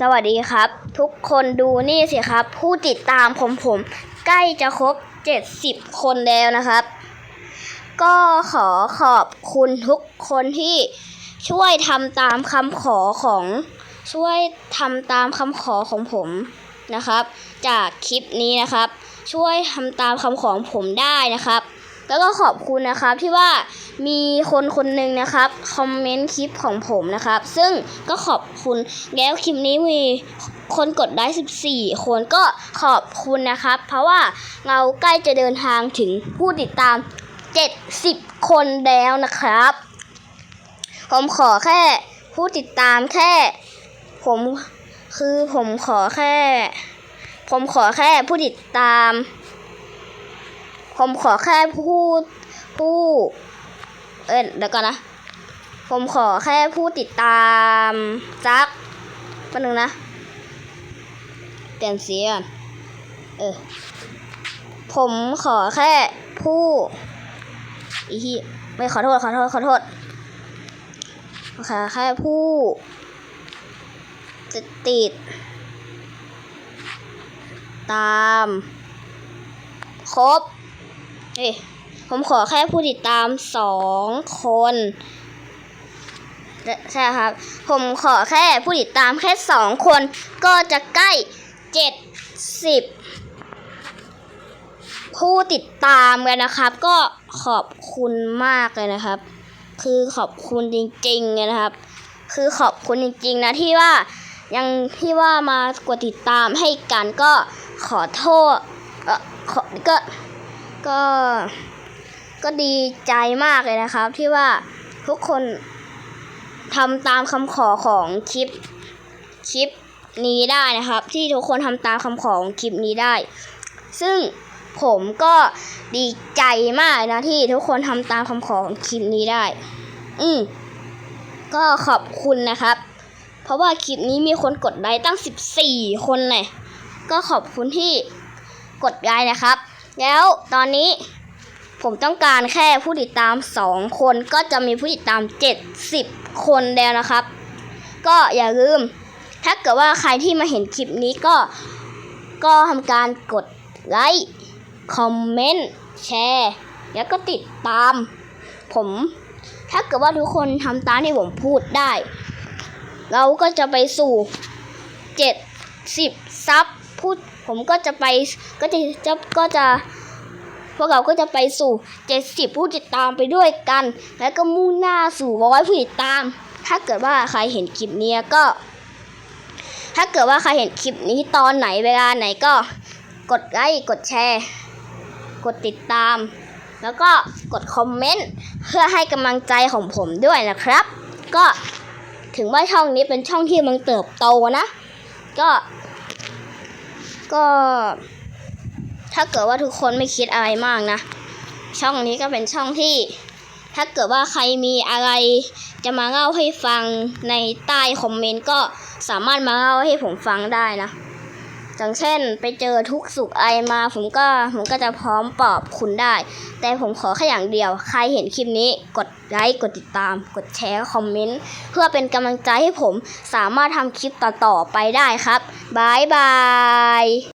สวัสดีครับ ทุกคนดูนี่สิครับ ผู้ติดตามผมผม ใกล้จะครบ 70 คนแล้วนะครับ ก็ขอขอบคุณทุกคนที่ช่วยทำตามคำขอของช่วยทำตามคำขอของผมนะครับ จากคลิปนี้นะครับ ช่วยทำตามคำขอของผมได้นะครับ แล้วก็ขอบคุณนะครับที่ว่ามีคนคนหนึ่งนะครับคอมเมนต์คลิปของผมนะครับ ซึ่งก็ขอบคุณแล้วคลิปนี้มีคนกดไลค์14 คนก็ขอบคุณนะครับ เพราะว่าเราใกล้จะเดินทางถึงผู้ติดตาม 70 คนแล้วนะครับ ผมขอแค่ผู้ติดตามแค่ ผมคือผมขอแค่ ผมขอแค่ผู้ติดตาม ผมขอแค่ผู้ผู้เอ้ยเดี๋ยวก่อนนะ ผมขอแค่ผู้ติดตามสักแป๊บนึงนะเปลี่ยนสีก่อนเออ ผมขอแค่ผู้อีที่ไม่ขอโทษขอโทษขอโทษขอแค่ผู้จะติด ตาม ครบ เฮ้ยผมขอแค่ผู้ติดตามสองคนใช่ครับ ผมขอแค่ผู้ติดตามแค่สองคน ก็จะใกล้เจ็ดสิบผู้ติดตามกันนะครับ ก็ขอบคุณมากเลยนะครับ คือขอบคุณจริงๆเลยนะครับ คือขอบคุณจริงๆนะที่ว่ายังที่ว่ามากดติดตามให้กันก็ขอโทษเออขอก็ ก็ ก็ดีใจมากเลยนะครับ ที่ว่าทุกคนทำตามคำขอของคลิปคลิปนี้ได้นะครับ ที่ทุกคนทำตามคำขอของคลิปนี้ได้ ซึ่งผมก็ดีใจมากนะที่ทุกคนทำตามคำขอของคลิปนี้ได้ อืมก็ขอบคุณนะครับ เพราะว่าคลิปนี้มีคนกดไลค์ตั้ง 14 คนเลยก็ขอบคุณที่กดไลค์นะครับ แล้วตอนนี้ผมต้องการแค่ผู้ติดตาม 2 คนก็จะมีผู้ติดตาม 70 คนแล้วนะครับ ก็อย่าลืม ถ้าเกิดว่าใครที่มาเห็นคลิปนี้ก็ก็ทำการกดไลค์คอมเมนต์แชร์แล้วก็ติดตาม ผม ถ้าเกิดว่าทุกคนทำตามที่ผมพูดได้ เราก็จะไปสู่ 70 ซับพูด ผมก็จะไปก็จะจะก็จะพวกเราก็จะไปสู่ 70 ผู้ติดตามไปด้วยกัน แล้วก็มุ่งหน้าสู่ร้อยผู้ติดตาม ถ้าเกิดว่าใครเห็นคลิปนี้ก็ ถ้าเกิดว่าใครเห็นคลิปนี้ตอนไหนเวลาไหนก็กดไลค์กดแชร์ กดติดตาม แล้วก็กดคอมเมนต์เพื่อให้กำลังใจของผมด้วยนะครับ ก็ถึงว่าช่องนี้เป็นช่องที่มันเติบโตนะ ก็ ก็ ถ้าเกิดว่าทุกคนไม่คิดอะไรมากนะ ช่องนี้ก็เป็นช่องที่ ถ้าเกิดว่าใครมีอะไร จะมาเล่าให้ฟังในใต้คอมเมนต์ก็สามารถมาเล่าให้ผมฟังได้นะ อย่างเช่นไปเจอทุกสุขไอมาผมก็ผมก็จะพร้อมปอบคุณได้ แต่ผมขอแค่อย่างเดียว ใครเห็นคลิปนี้กดไลค์กดติดตาม กดแชร์คอมเมนต์เพื่อเป็นกำลังใจให้ผมสามารถทำคลิปต่อๆไปได้ครับบายบาย